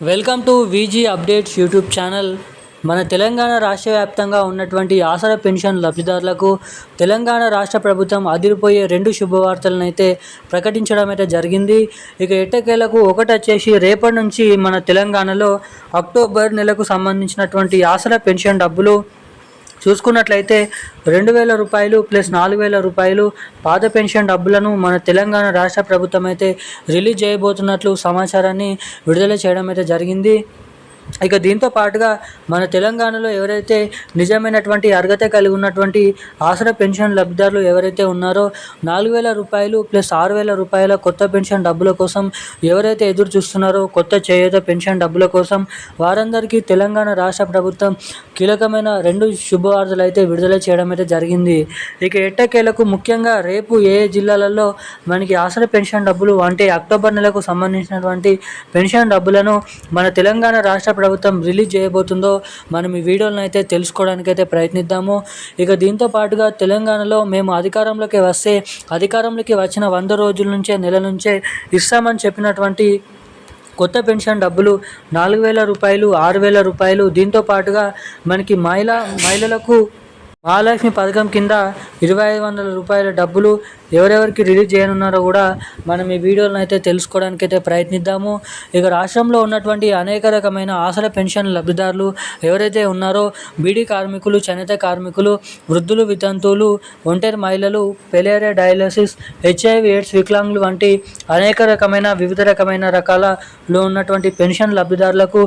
Welcome to VG updates YouTube channel మన తెలంగాణ రాష్ట్ర వ్యాప్తంగా ఉన్నటువంటి ఆసరా పెన్షన్ లబ్ధిదారులకు తెలంగాణ రాష్ట్ర ప్రభుత్వం అదిరిపోయే రెండు శుభవార్తలను అయితే ప్రకటించడం అయితే జరిగింది. ఇక ఎట్టకేలకు ఒకటి వచ్చేసి రేపటి నుంచి మన తెలంగాణలో అక్టోబర్ నెలకు సంబంధించినటువంటి ఆసరా పెన్షన్ డబ్బులు చూసుకున్నట్లయితే రెండు వేల రూపాయలు ప్లస్ నాలుగు వేల రూపాయలు పాత పెన్షన్ డబ్బులను మన తెలంగాణ రాష్ట్ర ప్రభుత్వం అయితే రిలీజ్ చేయబోతున్నట్లు సమాచారాన్ని విడుదల చేయడం అయితే జరిగింది. ఇక దీంతో పాటుగా మన తెలంగాణలో ఎవరైతే నిజమైనటువంటి అర్హత కలిగి ఉన్నటువంటి ఆసరా పెన్షన్ లబ్ధిదారులు ఎవరైతే ఉన్నారో నాలుగు వేల రూపాయలు ప్లస్ ఆరు వేల రూపాయల కొత్త పెన్షన్ డబ్బుల కోసం ఎవరైతే ఎదురు చూస్తున్నారో కొత్త చేయూత పెన్షన్ డబ్బుల కోసం వారందరికీ తెలంగాణ రాష్ట్ర ప్రభుత్వం కీలకమైన రెండు శుభవార్తలు అయితే విడుదల చేయడం అయితే జరిగింది. ఇక ఎట్టకేలకు ముఖ్యంగా రేపు ఏ ఏ జిల్లాలలో మనకి ఆసరా పెన్షన్ డబ్బులు అంటే అక్టోబర్ నెలకు సంబంధించినటువంటి పెన్షన్ డబ్బులను మన తెలంగాణ రాష్ట్ర ప్రభుత్వం రిలీజ్ చేయబోతుందో మనం ఈ వీడియోలను అయితే తెలుసుకోవడానికి అయితే ప్రయత్నిద్దాము. ఇక దీంతో పాటుగా తెలంగాణలో మేము అధికారంలోకి వస్తే అధికారంలోకి వచ్చిన వంద రోజుల నుంచే నెల నుంచే ఇస్తామని చెప్పినటువంటి కొత్త పెన్షన్ డబ్బులు నాలుగు వేల రూపాయలు ఆరు వేల రూపాయలు. దీంతో పాటుగా మనకి మహిళ మహిళలకు మహాలక్ష్మి పథకం కింద ఇరవై ఐదు వందల రూపాయల డబ్బులు ఎవరెవరికి రిలీజ్ చేయనున్నారో కూడా మనం ఈ వీడియోలను అయితే తెలుసుకోవడానికి అయితే ప్రయత్నిద్దాము. ఇక రాష్ట్రంలో ఉన్నటువంటి అనేక రకమైన ఆశల పెన్షన్ లబ్ధిదారులు ఎవరైతే ఉన్నారో బీడీ కార్మికులు చేనేత కార్మికులు వృద్ధులు వితంతువులు ఒంటరి మహిళలు పెలేరియా డయాలసిస్ హెచ్ఐవి ఎయిడ్స్ వికలాంగులు వంటి అనేక రకమైన వివిధ రకమైన రకాలలో ఉన్నటువంటి పెన్షన్ లబ్ధిదారులకు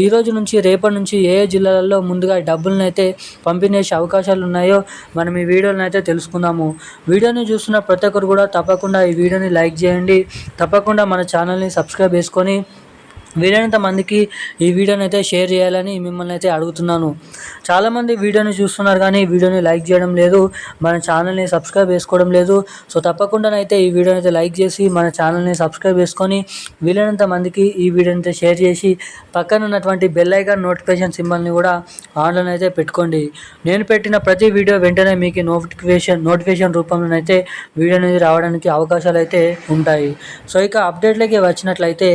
ఈ రోజు నుంచి రేపటి నుంచి ఏ ఏ జిల్లాలలో ముందుగా డబ్బులను అయితే పంపిణీ అవకాశాలు ఉన్నాయో మనం ఈ వీడియోలను అయితే తెలుసుకుందాము. వీడియోని చూస్తున్న ప్రతి ఒక్కరు కూడా తప్పకుండా ఈ వీడియోని లైక్ చేయండి. తప్పకుండా మన ఛానల్ని సబ్స్క్రైబ్ చేసుకొని వీలైనంత మందికి ఈ వీడియోని అయితే షేర్ చేయాలని మిమ్మల్ని అయితే అడుగుతున్నాను. చాలామంది వీడియోని చూస్తున్నారు కానీ వీడియోని లైక్ చేయడం లేదు మన ఛానల్ని సబ్స్క్రైబ్ చేసుకోవడం లేదు. సో తప్పకుండానైతే ఈ వీడియోని అయితే లైక్ చేసి మన ఛానల్ని సబ్స్క్రైబ్ చేసుకొని వీలైనంత మందికి ఈ వీడియోని అయితే షేర్ చేసి పక్కన ఉన్నటువంటి బెల్ ఐకాన్ నోటిఫికేషన్ సింబల్ని కూడా ఆన్లైన్ అయితే పెట్టుకోండి. నేను పెట్టిన ప్రతి వీడియో వెంటనే మీకు నోటిఫికేషన్ నోటిఫికేషన్ రూపంలో అయితే వీడియో అనేది రావడానికి అవకాశాలు అయితే ఉంటాయి. సో ఇక అప్డేట్లకి వచ్చినట్లయితే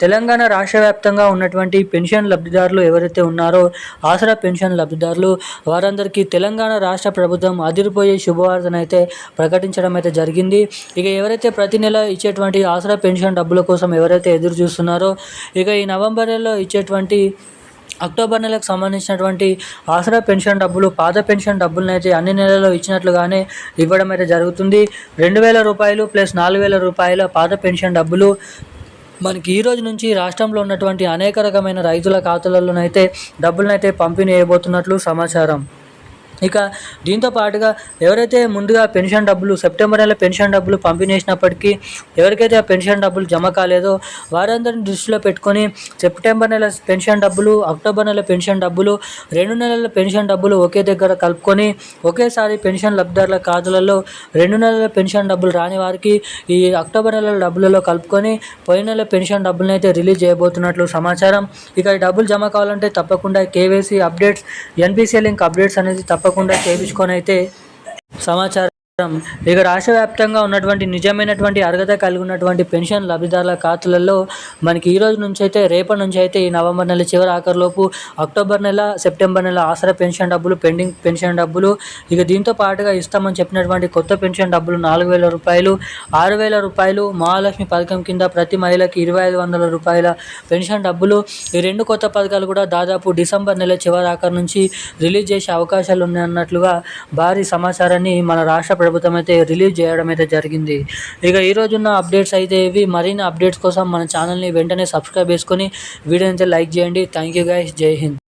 తెలంగాణ రాష్ట్ర వ్యాప్తంగా ఉన్నటువంటి పెన్షన్ లబ్ధిదారులు ఎవరైతే ఉన్నారో ఆసరా పెన్షన్ లబ్ధిదారులు వారందరికీ తెలంగాణ రాష్ట్ర ప్రభుత్వం అదిరిపోయే శుభవార్తను అయితే ప్రకటించడం అయితే జరిగింది. ఇక ఎవరైతే ప్రతి నెల ఇచ్చేటువంటి ఆసరా పెన్షన్ డబ్బుల కోసం ఎవరైతే ఎదురు చూస్తున్నారో ఇక ఈ నవంబర్ నెలలో ఇచ్చేటువంటి అక్టోబర్ నెలకు సంబంధించినటువంటి ఆసరా పెన్షన్ డబ్బులు పాత పెన్షన్ డబ్బులను అయితే అన్ని నెలల్లో ఇచ్చినట్లుగానే ఇవ్వడం అయితే జరుగుతుంది. రెండు వేల రూపాయలు ప్లస్ నాలుగు వేల రూపాయల పాత పెన్షన్ డబ్బులు మనకి ఈ రోజు నుంచి రాష్ట్రంలో ఉన్నటువంటి అనేక రకమైన రైతుల ఖాతాలలోనైతే డబ్బులనైతే పంపిణీ చేయబోతున్నట్లు సమాచారం. ఇక దీంతో పాటుగా ఎవరైతే ముందుగా పెన్షన్ డబ్బులు సెప్టెంబర్ నెల పెన్షన్ డబ్బులు పంపిణీ చేసినప్పటికీ ఎవరికైతే ఆ పెన్షన్ డబ్బులు జమ కాలేదో వారందరిని దృష్టిలో పెట్టుకొని సెప్టెంబర్ నెల పెన్షన్ డబ్బులు అక్టోబర్ నెల పెన్షన్ డబ్బులు రెండు నెలల పెన్షన్ డబ్బులు ఒకే దగ్గర కలుపుకొని ఒకేసారి పెన్షన్ లబ్ధిదారుల ఖాతాలలో రెండు నెలల పెన్షన్ డబ్బులు రాని వారికి ఈ అక్టోబర్ నెల డబ్బులలో కలుపుకొని పోయిన నెల పెన్షన్ డబ్బులను అయితే రిలీజ్ చేయబోతున్నట్లు సమాచారం. ఇక ఈ డబ్బులు జమ కావాలంటే తప్పకుండా KYC updates NPCL link updates అనేది తప్పకుండా చేయించుకొని అయితే సమాచారం ఇక రాష్ట్ర వ్యాప్తంగా ఉన్నటువంటి నిజమైనటువంటి అర్హత కలిగి ఉన్నటువంటి పెన్షన్ లబ్ధిదారుల ఖాతాలలో మనకి ఈ రోజు నుంచి అయితే రేపటి నుంచి అయితే ఈ నవంబర్ నెల చివరి ఆఖరిలోపు అక్టోబర్ నెల సెప్టెంబర్ నెల ఆసరా పెన్షన్ డబ్బులు పెండింగ్ పెన్షన్ డబ్బులు. ఇక దీంతో పాటుగా ఇస్తామని చెప్పినటువంటి కొత్త పెన్షన్ డబ్బులు నాలుగు వేల రూపాయలు ఆరు వేల రూపాయలు మహాలక్ష్మి పథకం కింద ప్రతి మహిళకి ఇరవై ఐదు వందల రూపాయల పెన్షన్ డబ్బులు. ఈ రెండు కొత్త పథకాలు కూడా దాదాపు డిసెంబర్ నెల చివరి ఆఖరి నుంచి రిలీజ్ చేసే అవకాశాలు ఉన్నాయన్నట్లుగా భారీ సమాచారాన్ని మన రాష్ట్ర ప్రభుత్వం అయితే రిలీజ్ చేయడం అయితే జరిగింది. ఇక ఈ రోజున్న అప్డేట్స్ అయితే ఇవి. మరిన్ని అప్డేట్స్ కోసం మన ఛానల్ని వెంటనే సబ్స్క్రైబ్ చేసుకొని వీడియోని అయితే లైక్ చేయండి. Thank you guys. జై హింద్.